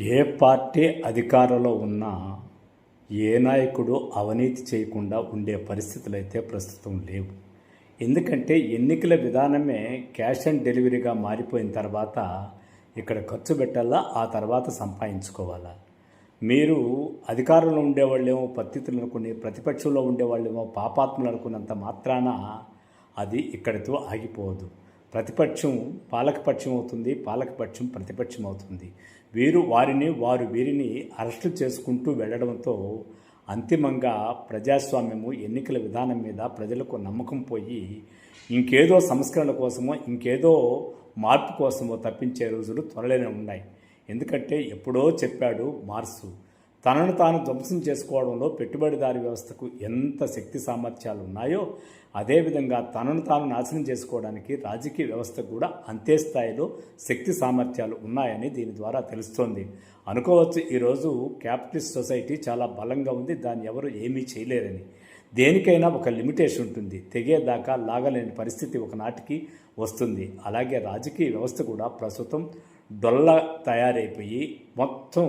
ఏ party అధికారంలో ఉన్నా ఏ నాయకుడు అవినీతి చేయకుండా ఉండే పరిస్థితులు అయితే ప్రస్తుతం లేవు. ఎందుకంటే ఎన్నికల విధానమే క్యాష్ ఆన్ డెలివరీగా మారిపోయిన తర్వాత ఇక్కడ ఖర్చు పెట్టాలా ఆ తర్వాత సంపాదించుకోవాలా? మీరు అధికారంలో ఉండేవాళ్ళేమో పత్తితులు అనుకుని ప్రతిపక్షంలో ఉండేవాళ్ళేమో పాపాత్మలు అనుకున్నంత మాత్రాన అది ఇక్కడితో ఆగిపోదు. ప్రతిపక్షం పాలకపక్షం అవుతుంది పాలకపక్షం ప్రతిపక్షం అవుతుంది. వీరు వారిని వారు వీరిని అరెస్టు చేసుకుంటూ వెళ్ళడంతో అంతిమంగా ప్రజాస్వామ్యము ఎన్నికల విధానం మీద ప్రజలకు నమ్మకం పోయి ఇంకేదో సంస్కరణ కోసమో ఇంకేదో మార్పు కోసమో తప్పించే రోజులు త్వరలోనే ఉన్నాయి. ఎందుకంటే ఎప్పుడో చెప్పాడు మార్సు. తనను తాను ధ్వంసం చేసుకోవడంలో పెట్టుబడిదారి వ్యవస్థకు ఎంత శక్తి సామర్థ్యాలు ఉన్నాయో అదేవిధంగా తనను తాను నాశనం చేసుకోవడానికి రాజకీయ వ్యవస్థ కూడా అంతే స్థాయిలో శక్తి సామర్థ్యాలు ఉన్నాయని దీని ద్వారా తెలుస్తోంది. అనుకోవచ్చు ఈరోజు క్యాపిటలిస్ట్ సొసైటీ చాలా బలంగా ఉంది దాన్ని ఎవరు ఏమీ చేయలేరని. దేనికైనా ఒక లిమిటేషన్ ఉంటుంది తెగేదాకా లాగలేని పరిస్థితి ఒకనాటికి వస్తుంది. అలాగే రాజకీయ వ్యవస్థ కూడా ప్రస్తుతం డొల్ల తయారైపోయి మొత్తం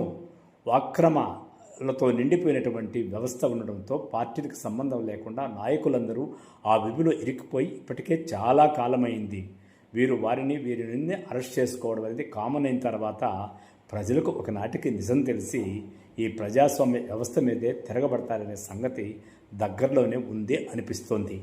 లతో నిండిపోయినటువంటి వ్యవస్థ ఉండడంతో పార్టీలకు సంబంధం లేకుండా నాయకులందరూ ఆ విధిలో ఇరికిపోయి ఇప్పటికే చాలా కాలమైంది. వీరు వారిని వీరి నుండి అరెస్ట్ చేసుకోవడం అనేది కామన్ అయిన తర్వాత ప్రజలకు ఒకనాటికి నిజం తెలిసి ఈ ప్రజాస్వామ్య వ్యవస్థ మీదే తిరగబడతారనే సంగతి దగ్గరలోనే ఉంది అనిపిస్తోంది.